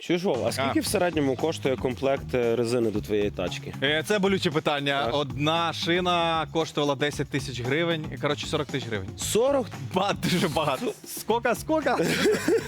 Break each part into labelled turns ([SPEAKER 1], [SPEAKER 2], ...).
[SPEAKER 1] Чуєш, а скільки в середньому коштує комплект е, резини до твоєї тачки?
[SPEAKER 2] Е, Це болюче питання.
[SPEAKER 1] Так.
[SPEAKER 2] Одна шина коштувала 10 тисяч гривень. Коротше, 40 тисяч гривень.
[SPEAKER 1] 40?
[SPEAKER 2] Ба, дуже багато. Скока, скока?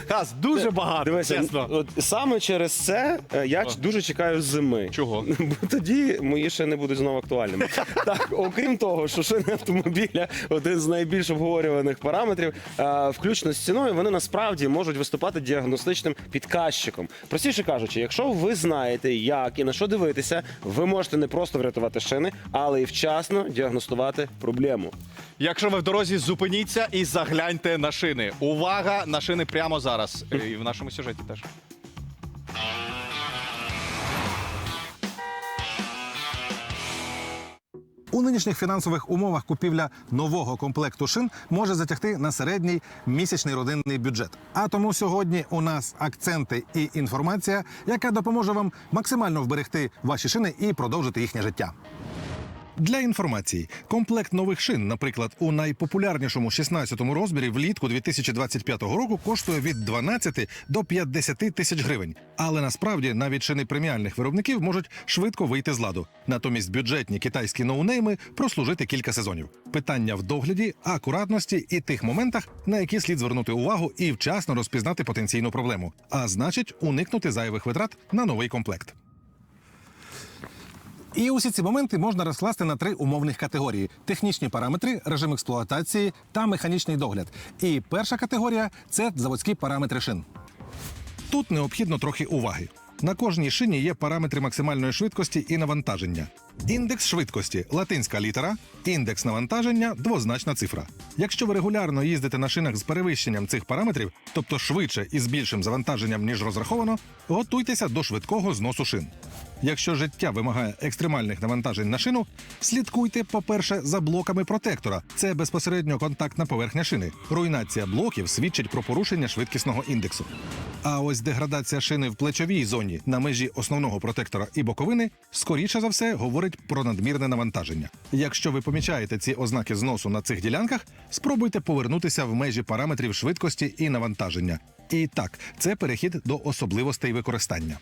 [SPEAKER 2] Хас, дуже багато,
[SPEAKER 1] Дивися,
[SPEAKER 2] чесно.
[SPEAKER 1] от саме через це е, я
[SPEAKER 2] О.
[SPEAKER 1] ч- дуже чекаю зими.
[SPEAKER 2] Чого?
[SPEAKER 1] Бо тоді мої шини будуть знову актуальними. так, окрім того, що шини автомобіля один з найбільш обговорюваних параметрів, е, включно з ціною, вони насправді можуть виступати діагностичним підказчиком. Простіше кажучи, якщо ви знаєте, як і на що дивитися, ви можете не просто врятувати шини, але й вчасно діагностувати проблему.
[SPEAKER 2] Якщо ви в дорозі, зупиніться і загляньте на шини. Увага на шини прямо зараз. І в нашому сюжеті теж.
[SPEAKER 3] У нинішніх фінансових умовах купівля нового комплекту шин може затягти на середній місячний родинний бюджет. А тому сьогодні у нас акценти і інформація, яка допоможе вам максимально вберегти ваші шини і продовжити їхнє життя. Для інформації, комплект нових шин, наприклад, у найпопулярнішому 16-му розмірі влітку 2025 року коштує від 12 до 50 тисяч гривень. Але насправді навіть шини преміальних виробників можуть швидко вийти з ладу. Натомість бюджетні китайські ноунейми прослужити кілька сезонів. Питання в догляді, акуратності і тих моментах, на які слід звернути увагу і вчасно розпізнати потенційну проблему, а значить, уникнути зайвих витрат на новий комплект. І усі ці моменти можна розкласти на три умовних категорії: технічні параметри, режим експлуатації та механічний догляд. І перша категорія це заводські параметри шин. Тут необхідно трохи уваги. На кожній шині є параметри максимальної швидкості і навантаження. Індекс швидкості латинська літера, індекс навантаження двозначна цифра. Якщо ви регулярно їздите на шинах з перевищенням цих параметрів, тобто швидше і з більшим завантаженням, ніж розраховано, готуйтеся до швидкого зносу шин. Якщо життя вимагає екстремальних навантажень на шину, слідкуйте, по-перше, за блоками протектора. Це безпосередньо контактна поверхня шини. Руйнація блоків свідчить про порушення швидкісного індексу. А ось деградація шини в плечовій зоні на межі основного протектора і боковини скоріше за все говорить про надмірне навантаження. Якщо ви помічаєте ці ознаки зносу на цих ділянках, спробуйте повернутися в межі параметрів швидкості і навантаження. І так, це перехід до особливостей використання.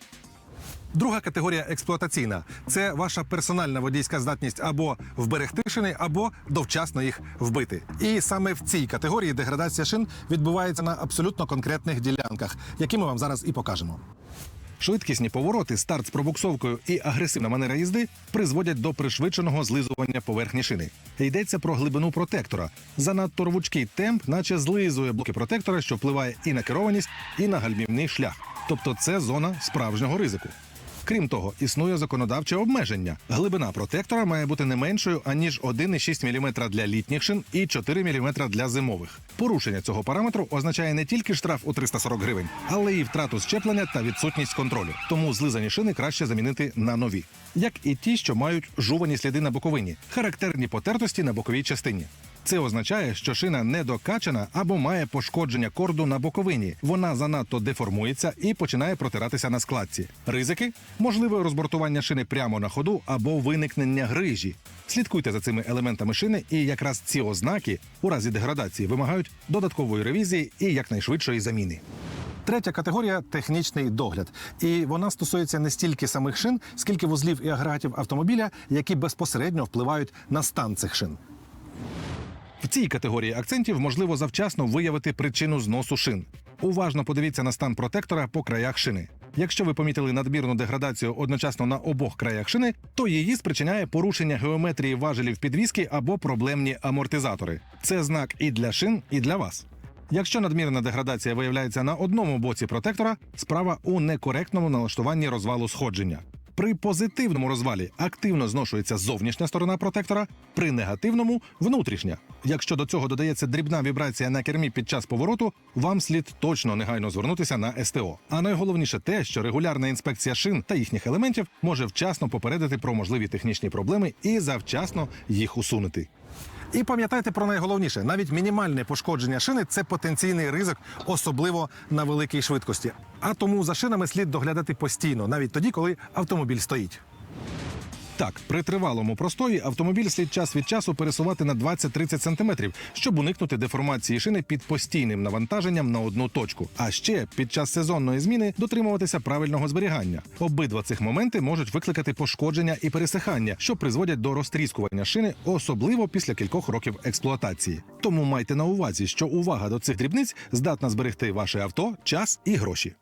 [SPEAKER 3] Друга категорія експлуатаційна це ваша персональна водійська здатність або вберегти шини, або довчасно їх вбити. І саме в цій категорії деградація шин відбувається на абсолютно конкретних ділянках, які ми вам зараз і покажемо. Швидкісні повороти, старт з пробуксовкою і агресивна манера їзди призводять до пришвидшеного злизування поверхні шини. Йдеться про глибину протектора. Занадто рвучкий темп, наче злизує блоки протектора, що впливає і на керованість, і на гальмівний шлях. Тобто це зона справжнього ризику. Крім того, існує законодавче обмеження. Глибина протектора має бути не меншою аніж 1,6 мм для літніх шин і 4 мм для зимових. Порушення цього параметру означає не тільки штраф у 340 гривень, але й втрату щеплення та відсутність контролю. Тому злизані шини краще замінити на нові, як і ті, що мають жувані сліди на боковині, характерні потертості на боковій частині. Це означає, що шина недокачана або має пошкодження корду на боковині. Вона занадто деформується і починає протиратися на складці. Ризики можливе розбортування шини прямо на ходу або виникнення грижі. Слідкуйте за цими елементами шини, і якраз ці ознаки у разі деградації вимагають додаткової ревізії і якнайшвидшої заміни. Третя категорія технічний догляд. І вона стосується не стільки самих шин, скільки вузлів і агрегатів автомобіля, які безпосередньо впливають на стан цих шин. В цій категорії акцентів можливо завчасно виявити причину зносу шин. Уважно подивіться на стан протектора по краях шини. Якщо ви помітили надмірну деградацію одночасно на обох краях шини, то її спричиняє порушення геометрії важелів підвіски або проблемні амортизатори. Це знак і для шин, і для вас. Якщо надмірна деградація виявляється на одному боці протектора, справа у некоректному налаштуванні розвалу сходження. При позитивному розвалі активно зношується зовнішня сторона протектора, при негативному внутрішня. Якщо до цього додається дрібна вібрація на кермі під час повороту, вам слід точно негайно звернутися на СТО. А найголовніше те, що регулярна інспекція шин та їхніх елементів може вчасно попередити про можливі технічні проблеми і завчасно їх усунути. І пам'ятайте про найголовніше: навіть мінімальне пошкодження шини це потенційний ризик, особливо на великій швидкості. А тому за шинами слід доглядати постійно, навіть тоді, коли автомобіль стоїть. Так, при тривалому простої автомобіль слід час від часу пересувати на 20-30 см, щоб уникнути деформації шини під постійним навантаженням на одну точку. А ще під час сезонної зміни дотримуватися правильного зберігання. Обидва цих моменти можуть викликати пошкодження і пересихання, що призводять до розтріскування шини, особливо після кількох років експлуатації. Тому майте на увазі, що увага до цих дрібниць здатна зберегти ваше авто, час і гроші.